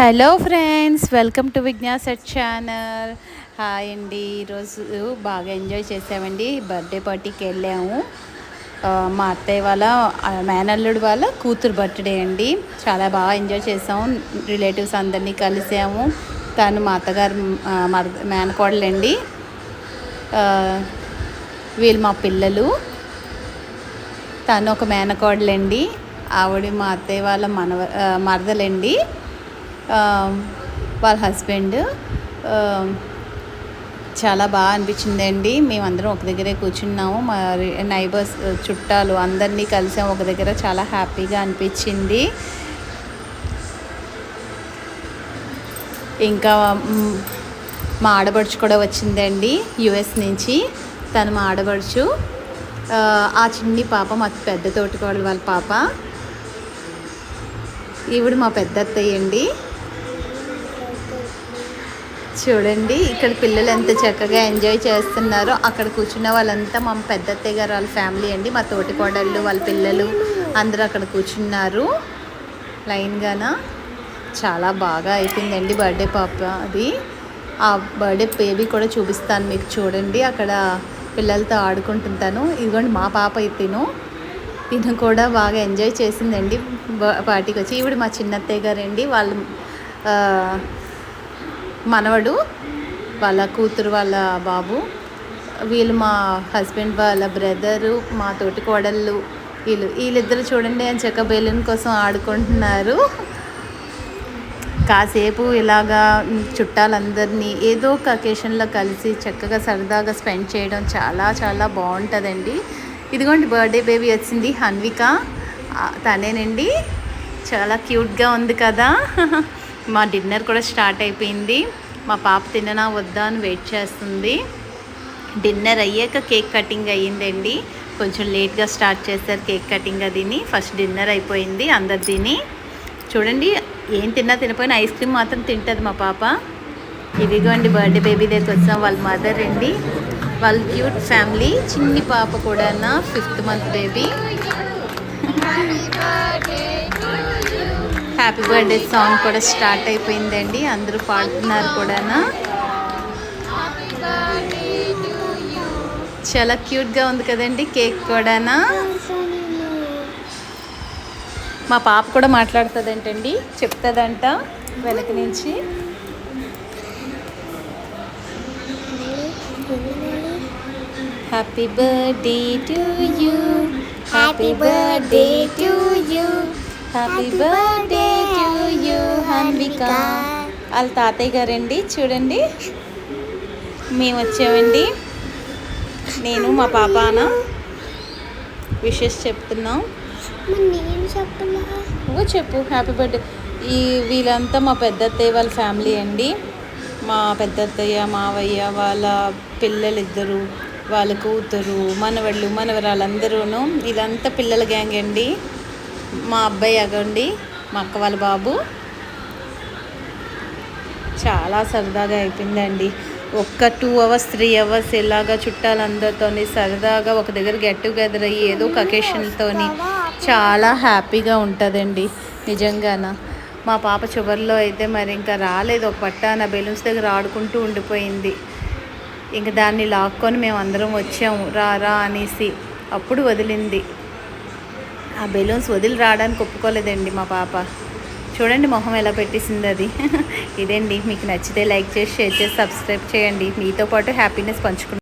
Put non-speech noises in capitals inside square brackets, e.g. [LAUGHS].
Hello friends welcome to విజ్ఞాసెట్ channel. Hi అండి. ఈరోజు బాగా ఎంజాయ్ చేసామండి. బర్త్డే పార్టీకి వెళ్ళాము. మా అత్తయ్య వాళ్ళ మేనల్లుడు వాళ్ళ కూతురు బర్త్డే అండి. చాలా బాగా ఎంజాయ్ చేసాము. రిలేటివ్స్ అందరినీ కలిసాము. తను మా అత్తగారు మర మేనకోడలండి. వీళ్ళు మా పిల్లలు. తను ఒక మేనకోడలండి. ఆవిడ మా అత్తయ్య వాళ్ళ మనవ మరదలండి. Um, వాళ్ళ హస్బెండ్ um, చాలా బాగా అనిపించిందండి. మేమందరం ఒక దగ్గరే కూర్చున్నాము. మా నైబర్స్ uh, చుట్టాలు అందరినీ కలిసాం ఒక దగ్గర. చాలా హ్యాపీగా అనిపించింది. ఇంకా మా ఆడబడుచు కూడా వచ్చిందండి యుఎస్ నుంచి. తను మా ఆడబడుచు uh, ఆ, చిన్ని పాప మా పెద్ద తోటికోడలు వాళ్ళ పాప. ఈవిడ మా పెద్ద అత్తయ్యండి చూడండి ఇక్కడ పిల్లలు ఎంత చక్కగా ఎంజాయ్ చేస్తున్నారో. అక్కడ కూర్చున్న వాళ్ళంతా మా పెద్ద అత్తయ్య గారు వాళ్ళ ఫ్యామిలీ అండి. మా తోటి కోడళ్ళు వాళ్ళ పిల్లలు అందరూ అక్కడ కూర్చున్నారు. లైన్గాన చాలా బాగా అయిపోయిందండి బర్త్డే పాప అది. ఆ బర్త్డే బేబీ కూడా చూపిస్తాను మీకు చూడండి. అక్కడ పిల్లలతో ఆడుకుంటుంటాను. ఇదిగోండి మా పాప తిను. తిను కూడా బాగా ఎంజాయ్ చేసిందండి. పార్టీకి వచ్చి. ఈవిడ మా చిన్నత్తయ్య గారండి. వాళ్ళు మనవడు వాళ్ళ కూతురు వాళ్ళ బాబు వీళ్ళు మా హస్బెండ్ వాళ్ళ బ్రదరు మా తోటి కోడళ్ళు వీళ్ళు వీళ్ళిద్దరు చూడండి అని చెక్క బెలూన్ కోసం ఆడుకుంటున్నారు. కాసేపు ఇలాగా చుట్టాలందరినీ ఏదో ఒక అకేషన్లో కలిసి చక్కగా సరదాగా స్పెండ్ చేయడం చాలా చాలా బాగుంటుందండి. ఇదిగోండి బర్త్డే బేబీ వచ్చింది హన్విక. తనేనండి. చాలా క్యూట్గా ఉంది కదా. మా డిన్నర్ కూడా స్టార్ట్ అయిపోయింది. మా పాప తిననా వద్దా అని వెయిట్ చేస్తుంది. డిన్నర్ అయ్యాక కేక్ కటింగ్ అయ్యిందండి. కొంచెం లేట్గా స్టార్ట్ చేశారు కేక్ కటింగ్ అదిని ఫస్ట్ డిన్నర్ అయిపోయింది అందరు తిని. చూడండి ఏం తిన్నా తినపోయినా ఐస్ క్రీమ్ మాత్రం తింటుంది మా పాప. ఇదిగోండి బర్త్డే బేబీ దగ్గరికి వచ్చాం వాళ్ళ మదర్ అండి. వాళ్ళ క్యూట్ ఫ్యామిలీ చిన్ని పాప కూడా fifth month baby. Happy birthday song కూడా స్టార్ట్ అయిపోయిందండి. అందరూ పాడుతున్నారు కూడా చాలా క్యూట్గా ఉంది కదండి కేక్ కూడానా? మా పాప కూడా మాట్లాడుతుందంటండి. చెప్తుందంట వెనక నుంచి. Happy birthday to you happy birthday to you happy birthday Hanvika వాళ్ళ తాతయ్య గారండి. చూడండి. మేము వచ్చామండి. నేను మా పాపాన విషెస్ చెప్తున్నాం. నువ్వు చెప్పు. హ్యాపీ బర్త్డే ఈ వీళ్ళంతా మా పెద్ద అత్తయ్య వాళ్ళ ఫ్యామిలీ అండి. మా పెద్ద అత్తయ్య మావయ్య వాళ్ళ పిల్లలు ఇద్దరు వాళ్ళ కూతురు మనవళ్ళు మనవరాళ్ళందరూను. ఇదంతా పిల్లల గ్యాంగ్ అండి. మా అబ్బాయి అగండి. మా అక్క వాళ్ళ బాబు. చాలా సరదాగా అయిపోయిందండి. ఒక్క టూ అవర్స్ త్రీ అవర్స్ ఇలాగా చుట్టాలందరితోని సరదాగా ఒక దగ్గర గెట్ టుగెదర్ అయ్యి ఏదో ఒక అకేషన్తోని చాలా హ్యాపీగా ఉంటుందండి. నిజంగాన. మా పాప చివరిలో అయితే మరి ఇంకా రాలేదు. ఒక పట్టాన బెలూన్స్ దగ్గర ఆడుకుంటూ ఉండిపోయింది. ఇంకా దాన్ని లాక్కొని మేము అందరం వచ్చాము. రా రా అనేసి అప్పుడు వదిలింది. ఆ బెలూన్స్ వదిలి రావడానికి ఒప్పుకోలేదండి మా పాప. చూడండి మొహం ఎలా పెట్టేసింది అది. [LAUGHS] ఇదండి మీకు నచ్చితే లైక్ చేసి షేర్ చేసి సబ్స్క్రైబ్ చేయండి. మీతో పాటు హ్యాపీనెస్ పంచుకుంటాను